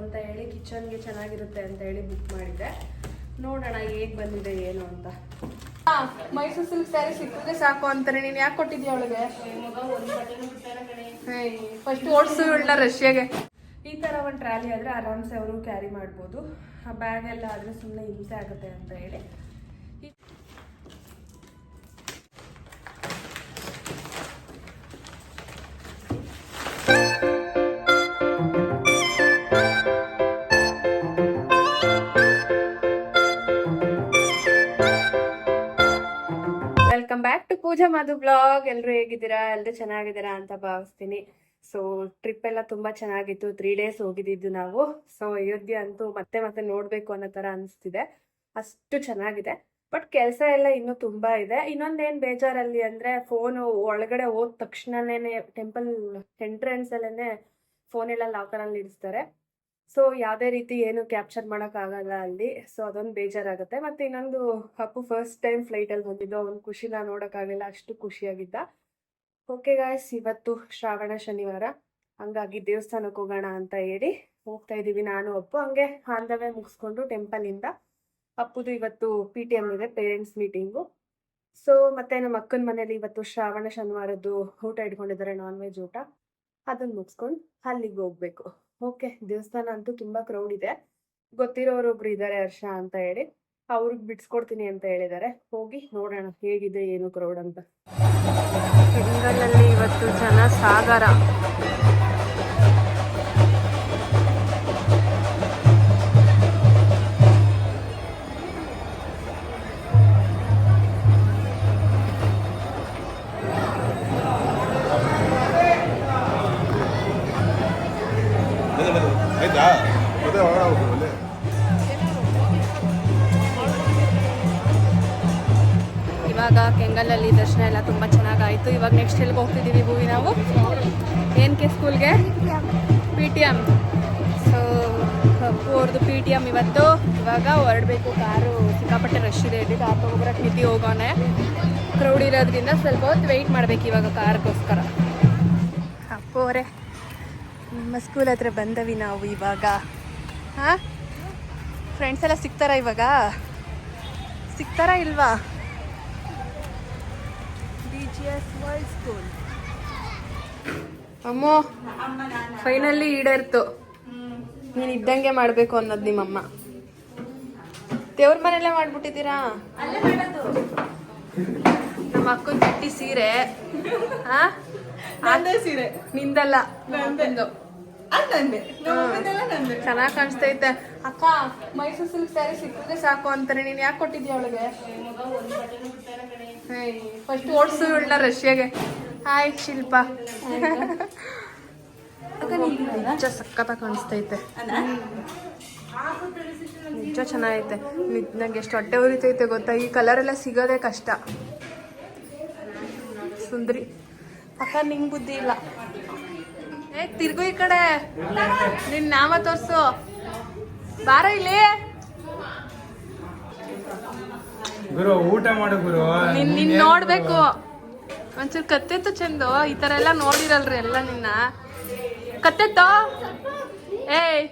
ಅಂತ ಹೇಳಿ ಕಿಚನ್ಗೆ ಚೆನ್ನಾಗಿರುತ್ತೆ ಅಂತ ಹೇಳಿ ಬುಕ್ ಮಾಡಿದ್ದೆ. ನೋಡೋಣ ಹೇಗೆ ಬಂದಿದೆ ಏನು ಅಂತ. ಮೈಸೂರು ಸಿಲ್ಕ್ ಸ್ಯಾರಿ ಸಿಕ್ಕಿದ್ರೆ ಸಾಕು ಅಂತಾನೆ. ನೀನು ಯಾಕೆ ಕೊಟ್ಟಿದ್ಯಾ ಅವಳಿಗೆ? ಫಸ್ಟ್ ಓಡಿಸು ಇವಳನ್ನ ರಷ್ಯಾಗೆ ಈ ಥರ ಒಂದು ಟ್ರಾಲಿ ಆದರೆ ಆರಾಮ್ಸೆ ಅವರು ಕ್ಯಾರಿ ಮಾಡ್ಬೋದು. ಆ ಬ್ಯಾಗ್ ಎಲ್ಲ ಆದರೆ ಸುಮ್ಮನೆ ಹಿಂಸೆ ಆಗುತ್ತೆ ಅಂತ ಹೇಳಿ. ಪೂಜಾ ಮಧು ಬ್ಲಾಗ್ ಎಲ್ಲರೂ ಹೇಗಿದ್ದೀರಾ? ಎಲ್ಲರೂ ಚೆನ್ನಾಗಿದ್ದೀರಾ ಅಂತ ಭಾವಿಸ್ತೀನಿ. ಸೊ ಟ್ರಿಪ್ ಎಲ್ಲ ತುಂಬಾ ಚೆನ್ನಾಗಿತ್ತು. ತ್ರೀ ಡೇಸ್ ಹೋಗಿದ್ದು ನಾವು. ಸೊ ಅಯೋಧ್ಯೆ ಅಂತೂ ಮತ್ತೆ ಮತ್ತೆ ನೋಡ್ಬೇಕು ಅನ್ನೋ ತರ ಅನಿಸ್ತಿದೆ. ಅಷ್ಟು ಚೆನ್ನಾಗಿದೆ. ಬಟ್ ಕೆಲಸ ಎಲ್ಲ ಇನ್ನೂ ತುಂಬಾ ಇದೆ. ಇನ್ನೊಂದೇನ್ ಬೇಜಾರಲ್ಲಿ ಅಂದ್ರೆ ಫೋನು ಒಳಗಡೆ ಹೋದ ತಕ್ಷಣನೇ ಟೆಂಪಲ್ ಎಂಟ್ರೆನ್ಸ್ ಅಲ್ಲೇನೆ ಫೋನ್ ಎಲ್ಲ ಲಾಕರಲ್ಲಿ ಇಡಿಸ್ತಾರೆ. ಸೊ, ಯಾವುದೇ ರೀತಿ ಏನು ಕ್ಯಾಪ್ಚರ್ ಮಾಡೋಕ್ಕಾಗಲ್ಲ ಅಲ್ಲಿ. ಸೊ, ಅದೊಂದು ಬೇಜಾರಾಗುತ್ತೆ. ಮತ್ತು ಇನ್ನೊಂದು ಅಪ್ಪು ಫಸ್ಟ್ ಟೈಮ್ ಫ್ಲೈಟಲ್ಲಿ ಬಂದಿದ್ದು, ಅವ್ನ ಖುಷಿನ ನೋಡೋಕ್ಕಾಗಲಿಲ್ಲ ಅಷ್ಟು ಖುಷಿಯಾಗಿದ್ದ. ಓಕೆ ಗಾಯ್ಸ್ ಇವತ್ತು ಶ್ರಾವಣ ಶನಿವಾರ. ಹಂಗಾಗಿ ದೇವಸ್ಥಾನಕ್ಕೆ ಹೋಗೋಣ ಅಂತ ಹೇಳಿ ಹೋಗ್ತಾ ಇದ್ದೀವಿ ನಾನು, ಅಪ್ಪು. ಹಂಗೆ ಆಂಧವೇ ಮುಗಿಸ್ಕೊಂಡು ಟೆಂಪಲಿಂದ ಅಪ್ಪುದು ಇವತ್ತು ಪಿ ಟಿ ಎಂ ಇದೆ ಪೇರೆಂಟ್ಸ್ ಮೀಟಿಂಗು ಸೊ ಮತ್ತೆ ನಮ್ಮ ಅಕ್ಕನ ಮನೇಲಿ ಇವತ್ತು ಶ್ರಾವಣ ಶನಿವಾರದ್ದು ಊಟ ಇಟ್ಕೊಂಡಿದ್ದಾರೆ ನಾನ್ ವೆಜ್ ಊಟ. ಅದನ್ನು ಮುಗಿಸ್ಕೊಂಡು ಅಲ್ಲಿಗೆ ಹೋಗ್ಬೇಕು. ಓಕೆ, ದೇವಸ್ಥಾನ ಅಂತೂ ತುಂಬಾ ಕ್ರೌಡ್ ಇದೆ. ಗೊತ್ತಿರೋರು ಒಬ್ರು ಇದ್ದಾರೆ ಹರ್ಷ ಅಂತ ಹೇಳಿ. ಅವ್ರಿಗೆ ಬಿಡ್ಸ್ಕೊಡ್ತೀನಿ ಅಂತ ಹೇಳಿದ್ದಾರೆ ಹೋಗಿ ನೋಡೋಣ ಹೇಗಿದೆ, ಏನು ಕ್ರೌಡ್ ಅಂತ. ಇವತ್ತು ಜನ ಸಾಗರ ಎಲ್ಲಿಗೆ ಹೋಗ್ತಿದ್ದೀವಿ ಭೂವಿ ನಾವು ಏನು ಕೆ ಸ್ಕೂಲ್ಗೆ. ಪಿ ಟಿ ಎಂ ಸೊ ಅವ್ರದ್ದು ಪಿ ಟಿ ಎಂ ಇವತ್ತು. ಇವಾಗ ಹೊರಡಬೇಕು ಕಾರು. ಸಿಕ್ಕಾಪಟ್ಟೆ ರಶ್ ಇದೆ. ಇಲ್ಲಿ ಕಾರ್ ತೊಗೊಬರಕ್ಕೆ ನಿಂತು ಹೋಗೋಣ ಕ್ರೌಡ್ ಇರೋದ್ರಿಂದ ಸ್ವಲ್ಪ ಹೊತ್ತು ವೆಯ್ಟ್ ಮಾಡ್ಬೇಕು ಇವಾಗ ಕಾರ್ಗೋಸ್ಕರ. ಅಪ್ಪೋರೆ ನಿಮ್ಮ ಸ್ಕೂಲ್ ಹತ್ರ ಬಂದವಿ ನಾವು ಇವಾಗ. ಹಾಂ? ಫ್ರೆಂಡ್ಸ್ ಎಲ್ಲ ಸಿಗ್ತಾರಾ ಇವಾಗ? ಸಿಗ್ತಾರಾ ಇಲ್ವಾ? ಎಸ್ ವರ್ಲ್ಡ್ ಸ್ಕೂಲ್ ಅಮ್ಮೋ ಫೈನಲಿ ಈಡೇರ್ತು. ನೀನು ಇದ್ದಂಗೆ ಮಾಡಬೇಕು ಅನ್ನೋದು ನಿಮ್ಮಮ್ಮ. ದೇವ್ರ ಮನೆಯಲ್ಲೇ ಮಾಡ್ಬಿಟ್ಟಿದ್ದೀರಾ? ನಮ್ಮ ಅಕ್ಕನ ಚಟ್ಟಿ ಸೀರೆ. ಸೀರೆ. ನಿಂದಲ್ಲ. ಚೆನ್ನಾಗ್ ಕಾಣಿಸ್ತಾ ಚೆನ್ನಾಗ್ ಕಾಣಿಸ್ತೈತೆ. ಅಕ್ಕ ಮೈಸೂರು ಸಿಲ್ಕ್ ಸ್ಯಾರಿ ಸಿಕ್ಕಿದ್ರೆ ಸಾಕು ಅಂತಾರೆ ನೀನ್ ಯಾಕೆ ಕೊಟ್ಟಿದ್ಯಾ ಅವಳಿಗೆ? ಫಸ್ಟ್ ಓಡಿಸು ಇವಳನ್ನ ರಷ್ಯಾಗೆ ಹಾಯ್ ಶಿಲ್ಪ ನಿಜ ಸಕ್ಕತ್ತ ಕಾಣಿಸ್ತೈತೆ ನಿಜ ಚೆನ್ನಾಗೈತೆ ನಂಗೆ ಎಷ್ಟು ಹೊಟ್ಟೆ ಉರಿತೈತೆ ಗೊತ್ತಾ ಈ ಕಲರ್ ಎಲ್ಲ ಸಿಗೋದೇ ಕಷ್ಟ ಸುಂದ್ರಿ ಅಕ್ಕ ನಿಂಗೆ ಬುದ್ಧಿ ಇಲ್ಲ ಏ ತಿರ್ಗು ಈ ಕಡೆ ನಿನ್ ನಾಮ ತೋರ್ಸು ಬಾರ ಇಲ್ಲಿ ಗುರು ಊಟ ಮಾಡು ಗುರು. ನಿನ್ ನಿನ್ ನೋಡ್ಬೇಕು. ಒಂಚೂರು ಕತ್ತೆತ್ತು ಚಂದು ಈ ತರ ಎಲ್ಲ ನೋಡಿರಲ್ರಿ ಎಲ್ಲ ನಿನ್ನ. ಕತ್ತೆತ್ತೋ ಏಯ್.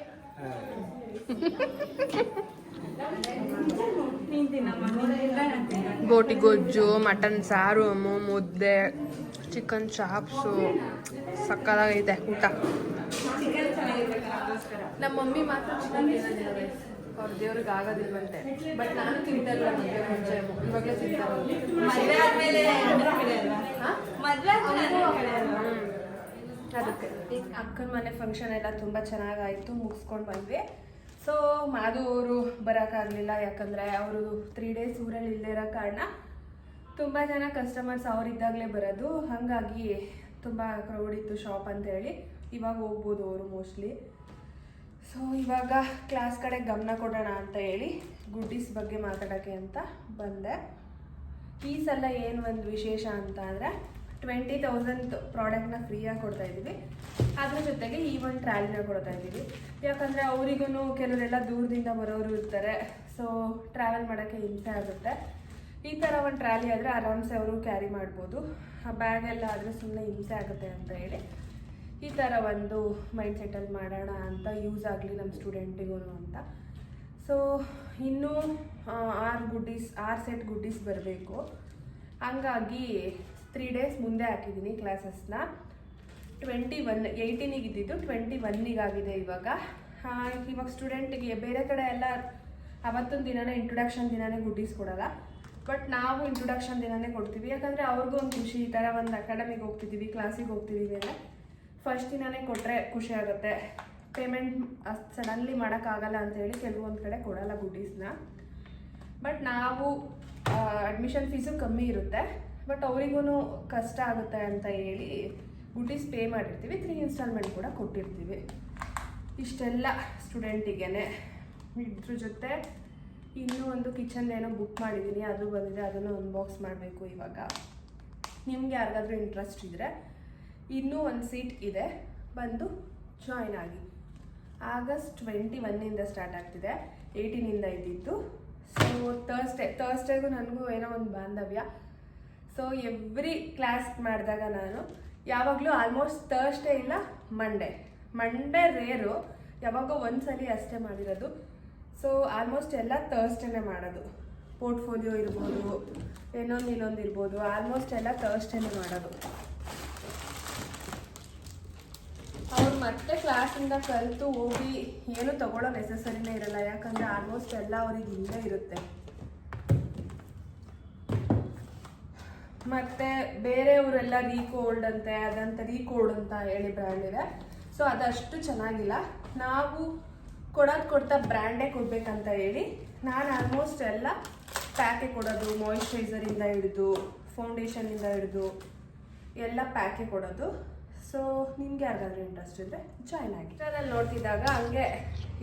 ಗೋಟಿ ಗೊಜ್ಜು ಮಟನ್ ಸಾರು ಅಮ್ಮು ಮುದ್ದೆ ಚಿಕನ್ ಚಾಪ್ಸು. ಸಕ್ಕದಾಗೈತೆ ಊಟ. ನಮ್ಮ ಮಮ್ಮಿ ಮಾತ್ರ. ಅವ್ರ ದೇವ್ರಿಗೆ ಆಗೋದಿಲ್ವಂತೆ. ಬಟ್ ನಾನು ಮದುವೆ ಮುಂಚೆ. ಇವಾಗಲೇ. ಅದಕ್ಕೆ. ಅಕ್ಕನ ಮನೆ ಫಂಕ್ಷನ್ ಎಲ್ಲ ತುಂಬ ಚೆನ್ನಾಗಾಯಿತು ಮುಗಿಸ್ಕೊಂಡು ಬಂದ್ವಿ. ಸೊ ಮಾಧು ಅವರು ಬರೋಕ್ಕಾಗಲಿಲ್ಲ ಯಾಕಂದರೆ ಅವರು ತ್ರೀ ಡೇಸ್ ಊರಲ್ಲಿ ಇಲ್ಲದೆ ಇರೋ ಕಾರಣ ತುಂಬ ಜನ ಕಸ್ಟಮರ್ಸ್ ಅವರಿದ್ದಾಗಲೇ ಬರೋದು. ಹಾಗಾಗಿ ತುಂಬ ಕ್ರೌಡ್ ಇತ್ತು ಶಾಪ್ ಅಂತ ಹೇಳಿ ಇವಾಗ ಹೋಗ್ಬೋದು ಅವರು ಮೋಸ್ಟ್ಲಿ ಸೊ ಇವಾಗ ಕ್ಲಾಸ್ ಕಡೆ ಗಮನ ಕೊಡೋಣ ಅಂತ ಹೇಳಿ ಗುಡ್ಡೀಸ್ ಬಗ್ಗೆ ಮಾತಾಡೋಕ್ಕೆ ಅಂತ ಬಂದೆ. ಈ ಸಲ ಏನು ಒಂದು ವಿಶೇಷ ಅಂತ ಅಂದರೆ ಟ್ವೆಂಟಿ ತೌಸಂಡ್ ಪ್ರಾಡಕ್ಟ್ನ ಫ್ರೀಯಾಗಿ ಕೊಡ್ತಾ ಇದ್ದೀವಿ. ಅದ್ರ ಜೊತೆಗೆ ಈ ಒಂದು ಟ್ರಾಲಿನ ಕೊಡ್ತಾ ಇದ್ದೀವಿ. ಯಾಕಂದರೆ ಅವರಿಗೂ ಕೆಲವರೆಲ್ಲ ದೂರದಿಂದ ಬರೋರು ಇರ್ತಾರೆ. ಸೊ ಟ್ರಾವೆಲ್ ಮಾಡೋಕ್ಕೆ ಹಿಂಸೆ ಆಗುತ್ತೆ. ಈ ಥರ ಒಂದು ಟ್ರಾಲಿ ಆದರೆ ಆರಾಮ್ಸೆ ಅವರು ಕ್ಯಾರಿ ಮಾಡ್ಬೋದು. ಆ ಬ್ಯಾಗ್ ಎಲ್ಲ ಆದರೆ ಸುಮ್ಮನೆ ಹಿಂಸೆ ಆಗುತ್ತೆ ಅಂತ ಹೇಳಿ. ಈ ಥರ ಒಂದು ಮೈಂಡ್ ಸೆಟಲ್ಲಿ ಮಾಡೋಣ ಅಂತ ಯೂಸ್ ಆಗಲಿ ನಮ್ಮ ಸ್ಟೂಡೆಂಟಿಗೂ ಅಂತ. ಸೊ ಇನ್ನೂ ಆರು ಗುಡ್ಡೀಸ್, ಆರು ಸೆಟ್ ಗುಡ್ಡೀಸ್ ಬರಬೇಕು. ಹಂಗಾಗಿ ತ್ರೀ ಡೇಸ್ ಮುಂದೆ ಹಾಕಿದ್ದೀನಿ ಕ್ಲಾಸಸ್ನ ಟ್ವೆಂಟಿ ಒನ್ ಏಯ್ಟೀನಿಗೆ ಇದ್ದಿದ್ದು ಟ್ವೆಂಟಿ ಒನ್ನಿಗಾಗಿದೆ ಇವಾಗ. ಇವಾಗ ಸ್ಟೂಡೆಂಟಿಗೆ ಬೇರೆ ಕಡೆ ಎಲ್ಲ ಅವತ್ತೊಂದು ದಿನನೇ ಇಂಟ್ರೊಡಕ್ಷನ್ ದಿನನೇ ಗುಡ್ಡೀಸ್ ಕೊಡಲ್ಲ. ಬಟ್ ನಾವು ಇಂಟ್ರೊಡಕ್ಷನ್ ದಿನನೇ ಕೊಡ್ತೀವಿ. ಯಾಕಂದರೆ ಅವ್ರಿಗೂ ಒಂದು ಖುಷಿ. ಈ ಥರ ಒಂದು ಅಕಾಡೆಮಿಗೆ ಹೋಗ್ತಿದ್ದೀವಿ ಕ್ಲಾಸಿಗೆ ಹೋಗ್ತಿದ್ದೀವಿ ಅಂದರೆ ಫಸ್ಟ್ ದಿನನೇ ಕೊಟ್ಟರೆ ಖುಷಿ ಆಗುತ್ತೆ. ಪೇಮೆಂಟ್ ಅಷ್ಟು ಸಡನ್ಲಿ ಮಾಡೋಕ್ಕಾಗಲ್ಲ ಅಂತೇಳಿ ಕೆಲವೊಂದು ಕಡೆ ಕೊಡೋಲ್ಲ ಗುಡ್ಡೀಸ್ನ ಬಟ್ ನಾವು ಅಡ್ಮಿಷನ್ ಫೀಸು ಕಮ್ಮಿ ಇರುತ್ತೆ. ಬಟ್ ಅವರಿಗೂ ಕಷ್ಟ ಆಗುತ್ತೆ ಅಂತ ಹೇಳಿ ಗುಡ್ಡೀಸ್ ಪೇ ಮಾಡಿರ್ತೀವಿ. ತ್ರೀ ಇನ್ಸ್ಟಾಲ್ಮೆಂಟ್ ಕೂಡ ಕೊಟ್ಟಿರ್ತೀವಿ. ಇಷ್ಟೆಲ್ಲ ಸ್ಟೂಡೆಂಟಿಗೆ ಇದ್ರ ಜೊತೆ ಇನ್ನೂ ಒಂದು ಕಿಚನ್ ಏನೋ ಬುಕ್ ಮಾಡಿದ್ದೀನಿ ಅದು ಬಂದಿದೆ. ಅದನ್ನು ಅನ್ಬಾಕ್ಸ್ ಮಾಡಬೇಕು ಇವಾಗ. ನಿಮ್ಗೆ ಯಾರಿಗಾದ್ರೂ ಇಂಟ್ರೆಸ್ಟ್ ಇದ್ದರೆ ಇನ್ನೂ ಒಂದು ಸೀಟ್ ಇದೆ, ಬಂದು ಜಾಯ್ನ್ ಆಗಿ. ಆಗಸ್ಟ್ ಟ್ವೆಂಟಿ ಒನ್ನಿಂದ ಸ್ಟಾರ್ಟ್ ಆಗ್ತಿದೆ ಏಯ್ಟೀನಿಂದ ಇದ್ದಿದ್ದು. ಸೊ ತರ್ಸ್ಡೇ ತರ್ಸ್ಡೇಗೂ ನನಗೂ ಏನೋ ಒಂದು ಬಾಂಧವ್ಯ. ಸೊ ಎವ್ರಿ ಕ್ಲಾಸ್ ಮಾಡಿದಾಗ ನಾನು, ಯಾವಾಗಲೂ ಆಲ್ಮೋಸ್ಟ್ ತರ್ಸ್ಡೇ ಇಲ್ಲ ಮಂಡೇ ಮಂಡೇ ರೇರು ಯಾವಾಗೋ ಒಂದ್ಸಲಿ ಅಷ್ಟೇ ಮಾಡಿರೋದು. ಸೊ ಆಲ್ಮೋಸ್ಟ್ ಎಲ್ಲ ತರ್ಸ್ಡೇನೆ ಮಾಡೋದು. ಪೋರ್ಟ್ಫೋಲಿಯೋ ಇರ್ಬೋದು ಏನೊಂದು ಇನ್ನೊಂದು ಇರ್ಬೋದು ಆಲ್ಮೋಸ್ಟ್ ಎಲ್ಲ ತರ್ಸ್ಡೇನೆ ಮಾಡೋದು. ಅವ್ರು ಮತ್ತೆ ಕ್ಲಾಸಿಂದ ಕಲಿತು ಹೋಗಿ ಏನು ತಗೊಳ್ಳೋ ನೆಸಸರಿನೇ ಇರಲ್ಲ. ಯಾಕಂದರೆ ಆಲ್ಮೋಸ್ಟ್ ಎಲ್ಲ ಅವ್ರಿಗೆ ಇಲ್ಲೇ ಇರುತ್ತೆ. ಮತ್ತೆ ಬೇರೆಯವರೆಲ್ಲ ರೀಕೋಲ್ಡ್ ಅಂತೆ, ಅದಂತ ರೀಕೋಲ್ಡ್ ಅಂತ ಹೇಳಿ ಬ್ರ್ಯಾಂಡ್ ಇದೆ. ಸೊ ಅದಷ್ಟು ಚೆನ್ನಾಗಿಲ್ಲ. ನಾವು ಕೊಡೋದು ಕೊಡ್ತಾ ಬ್ರ್ಯಾಂಡೇ ಕೊಡಬೇಕಂತ ಹೇಳಿ ನಾನು ಆಲ್ಮೋಸ್ಟ್ ಎಲ್ಲ ಪ್ಯಾಕೆ ಕೊಡೋದು ಮಾಯಿಶ್ಚರೈಸರಿಂದ ಹಿಡಿದು ಫೌಂಡೇಶನಿಂದ ಹಿಡಿದು, ಎಲ್ಲ ಪ್ಯಾಕೆ ಕೊಡೋದು. ಸೊ ನಿಮ್ಗೆ ಯಾರಿಗಾದ್ರೂ ಇಂಟ್ರೆಸ್ಟ್ ಇದ್ರೆ ಜಾಯ್ನ್ ಆಗಿ. ಚಾನಲ್ ನೋಡ್ತಿದ್ದಾಗ ಹಂಗೆ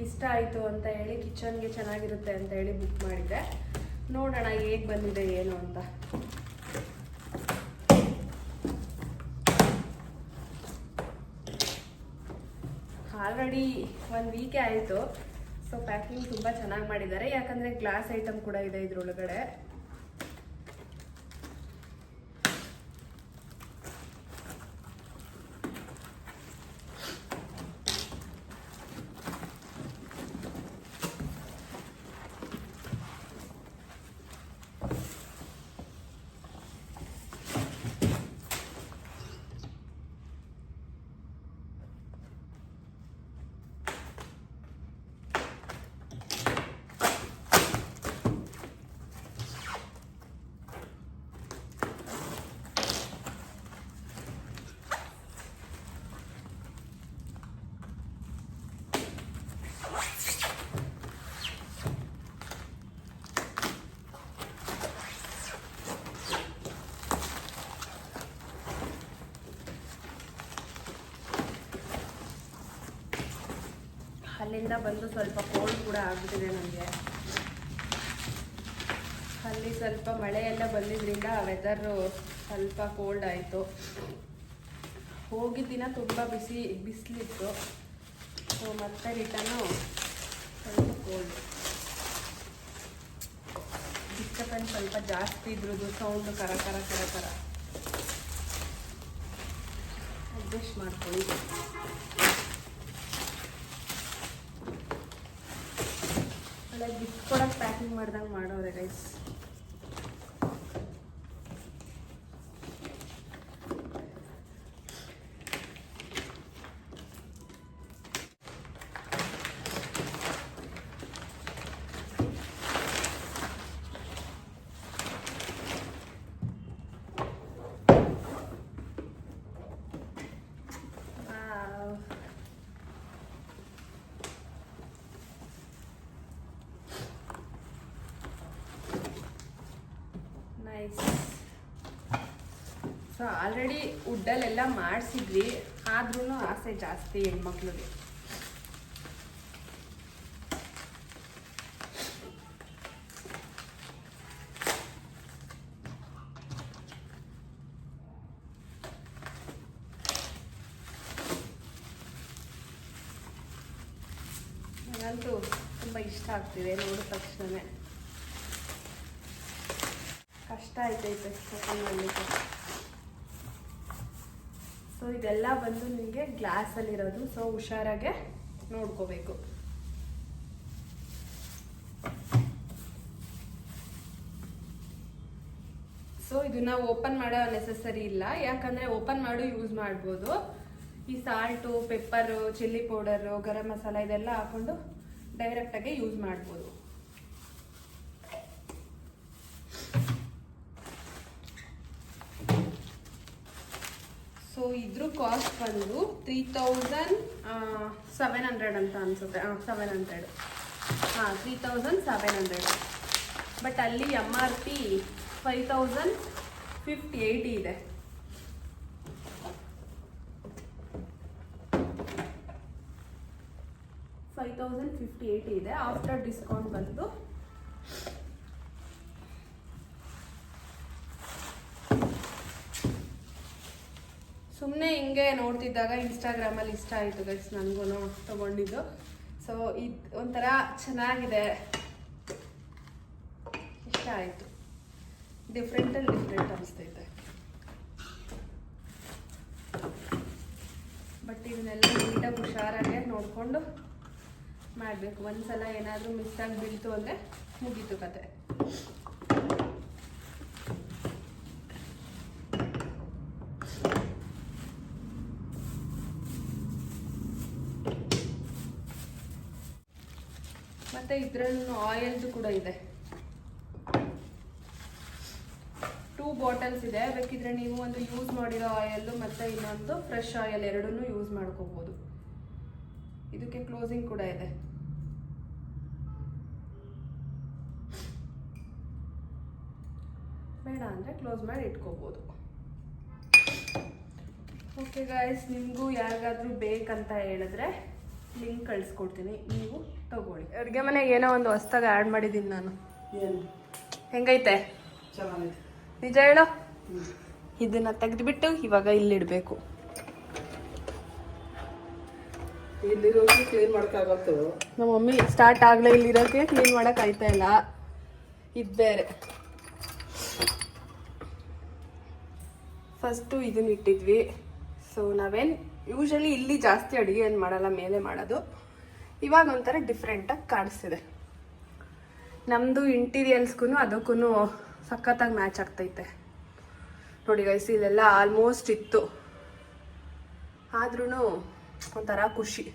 ಇಷ್ಟ ಆಯಿತು ಅಂತ ಹೇಳಿ ಕಿಚನ್ಗೆ ಚೆನ್ನಾಗಿರುತ್ತೆ ಅಂತ ಹೇಳಿ ಬುಕ್ ಮಾಡಿದ್ದೆ. ನೋಡೋಣ ಹೇಗೆ ಬಂದಿದೆ ಏನು ಅಂತ. ಆಲ್ರೆಡಿ ಒಂದು ವೀಕೆ ಆಯಿತು. ಸೊ ಪ್ಯಾಕಿಂಗ್ ತುಂಬ ಚೆನ್ನಾಗಿ ಮಾಡಿದ್ದಾರೆ. ಯಾಕಂದರೆ ಗ್ಲಾಸ್ ಐಟಮ್ ಕೂಡ ಇದೆ ಇದ್ರೊಳಗಡೆ. ಅಲ್ಲಿಂದ ಬಂದು ಸ್ವಲ್ಪ ಕೋಲ್ಡ್ ಕೂಡ ಆಗ್ಬಿಟ್ಟಿದೆ ನನಗೆ ಅಲ್ಲಿ ಸ್ವಲ್ಪ ಮಳೆ ಎಲ್ಲ ಬಂದಿದ್ರಿಂದ ವೆದರು ಸ್ವಲ್ಪ ಕೋಲ್ಡ್ ಆಯಿತು. ಹೋಗಿದ್ದಿನ ತುಂಬ ಬಿಸಿ, ಬಿಸಿಲಿತ್ತು. ಸೊ ಮತ್ತೆ ರಿಟರ್ನು ಸ್ವಲ್ಪ ಕೋಲ್ಡ್ ಡಿಸ್ಟರ್ಬೆನ್ಸ್ ಸ್ವಲ್ಪ ಜಾಸ್ತಿ ಇದ್ರದ್ದು ಸೌಂಡು ಕರ ಕರ ಕರ ಕರ. ಅಡ್ಜಸ್ಟ್ ಮಾಡ್ಕೊಳ್ಳಿ. ಕೊಡಕ್ ಪ್ಯಾಕಿಂಗ್ ಮಾಡ್ದಂಗೆ ಮಾಡೋರೆ ಗೈಸ್ ಸೊ ಆಲ್ರೆಡಿ ವುಡ್ಡಲ್ಲೆಲ್ಲ ಮಾಡಿಸಿದ್ವಿ. ಆದ್ರೂ ಆಸೆ ಜಾಸ್ತಿ ಹೆಣ್ಮಕ್ಳಿಗೆ. ನನಗಂತೂ ತುಂಬ ಇಷ್ಟ ಆಗ್ತಿದೆ ನೋಡಿದ ತಕ್ಷಣವೇ ಕಷ್ಟ ಆಯ್ತೈತೆ ಮಾಡಲಿಕ್ಕೆ ಇದೆಲ್ಲ ಬಂದು ನಿಮಗೆ ಗ್ಲಾಸಲ್ಲಿರೋದು ಸೊ ಹುಷಾರಾಗೆ ನೋಡ್ಕೋಬೇಕು. ಸೊ ಇದನ್ನ ಓಪನ್ ಮಾಡೋ ನೆಸಸರಿ ಇಲ್ಲ. ಯಾಕಂದ್ರೆ ಓಪನ್ ಮಾಡು ಯೂಸ್ ಮಾಡ್ಬೋದು. ಈ salt pepper chilli powder garam masala ಇದೆಲ್ಲ ಹಾಕೊಂಡು ಡೈರೆಕ್ಟಾಗಿ ಯೂಸ್ ಮಾಡ್ಬೋದು ಸೊ ಇದ್ರ ಕಾಸ್ಟ್ ಬಂದು ತ್ರೀ ತೌಸಂಡ್ ಸೆವೆನ್ ಹಂಡ್ರೆಡ್ ಅಂತ ಅನ್ಸುತ್ತೆ. ಹಾಂ ಸೆವೆನ್ ಹಂಡ್ರೆಡ್ ಹಾಂ three thousand seven hundred but ಅಲ್ಲಿ M R P five thousand fifty eighty ಇದೆ. ಫೈವ್ ತೌಸಂಡ್ ಫಿಫ್ಟಿ ಏಯ್ಟಿ ಇದೆ. ಆಫ್ಟರ್ ಡಿಸ್ಕೌಂಟ್ ಬಂದು ಸುಮ್ಮನೆ ಹಿಂಗೆ ನೋಡ್ತಿದ್ದಾಗ ಇನ್ಸ್ಟಾಗ್ರಾಮಲ್ಲಿ ಇಷ್ಟ ಆಯಿತು ಗೈಸ್ ನನಗೂ ತಗೊಂಡಿದ್ದು. ಸೊ ಇದು ಒಂಥರ ಚೆನ್ನಾಗಿದೆ. ಇಷ್ಟ ಆಯಿತು. ಡಿಫ್ರೆಂಟಲ್ಲಿ ಡಿಫ್ರೆಂಟ್ ಅನಿಸ್ತೈತೆ. ಬಟ್ ಇದನ್ನೆಲ್ಲ ನೀಟಾಗಿ ಹುಷಾರಾಗೆ ನೋಡಿಕೊಂಡು ಮಾಡಬೇಕು. ಒಂದ್ಸಲ ಏನಾದರೂ ಮಿಸ್ ಆಗಿ ಬೀಳ್ತು ಅಂದರೆ ಮುಗೀತು ಕತೆ. ಮತ್ತೆ ಇದ್ರಲ್ಲೂ ಆಯಿಲ್ದು ಕೂಡ ಇದೆ. ಟೂ ಬಾಟಲ್ಸ್ ಇದೆ. ಬೇಕಿದ್ರೆ ನೀವು ಒಂದು ಯೂಸ್ ಮಾಡಿರೋ ಆಯಿಲ್ ಮತ್ತೆ ಇನ್ನೊಂದು ಫ್ರೆಶ್ ಆಯಿಲ್ ಎರಡನ್ನೂ ಯೂಸ್ ಮಾಡ್ಕೋಬೋದು. ಇದಕ್ಕೆ ಕ್ಲೋಸಿಂಗ್ ಕೂಡ ಇದೆ. ಬೇಡ ಅಂದರೆ ಕ್ಲೋಸ್ ಮಾಡಿ ಇಟ್ಕೋಬೋದು. ಓಕೆ ಗಾಯ್ಸ್ ನಿಮಗೂ ಯಾರಿಗಾದ್ರೂ ಬೇಕಂತ ಹೇಳಿದ್ರೆ ಲಿಂಕ್ ಕಳಿಸ್ಕೊಡ್ತೀನಿ. ನೀವು ತಗೊಳ್ಳಿ. ಅಡುಗೆ ಮನೆಗೆ ಏನೋ ಒಂದು ಹೊಸ್ದಾಗಿ ಆ್ಯಡ್ ಮಾಡಿದ್ದೀನಿ ನಾನು. ಏನು? ಹೆಂಗೈತೆ? ಚೆನ್ನಾಗೈತೆ. ನಿಜ ಹೇಳೋ. ಇದನ್ನ ತೆಗೆದ್ಬಿಟ್ಟು ಇವಾಗ ಇಲ್ಲಿಡಬೇಕು. ಇಲ್ಲಿರೋಗಿ ಕ್ಲೀನ್ ಮಾಡೋಕ್ಕಾಗತ್ತು? ನಮ್ಮ ಮಮ್ಮಿ ಸ್ಟಾರ್ಟ್ ಆಗಲೇ ಇಲ್ಲಿರೋಕೆ ಕ್ಲೀನ್ ಮಾಡಕ್ ಆಯ್ತಾ ಇಲ್ಲ. ಇದು ಬೇರೆ. ಫಸ್ಟು ಇದನ್ನ ಇಟ್ಟಿದ್ವಿ. ಸೊ ನಾವೇನು ಯೂಶಲಿ ಇಲ್ಲಿ ಜಾಸ್ತಿ ಅಡುಗೆ ಏನು ಮಾಡಲ್ಲ ಮೇಲೆ ಮಾಡೋದು. ಇವಾಗ ಒಂಥರ ಡಿಫ್ರೆಂಟಾಗಿ ಕಾಣಿಸ್ತಿದೆ. ನಮ್ಮದು ಇಂಟೀರಿಯಲ್ಸ್ಗೂ ಅದಕ್ಕೂ ಸಖತ್ತಾಗಿ ಮ್ಯಾಚ್ ಆಗ್ತೈತೆ. ನೋಡಿ ಗೈಸ್ ಇಲ್ಲೆಲ್ಲ ಆಲ್ಮೋಸ್ಟ್ ಇತ್ತು. ಆದ್ರೂ ಒಂಥರ ಖುಷಿ.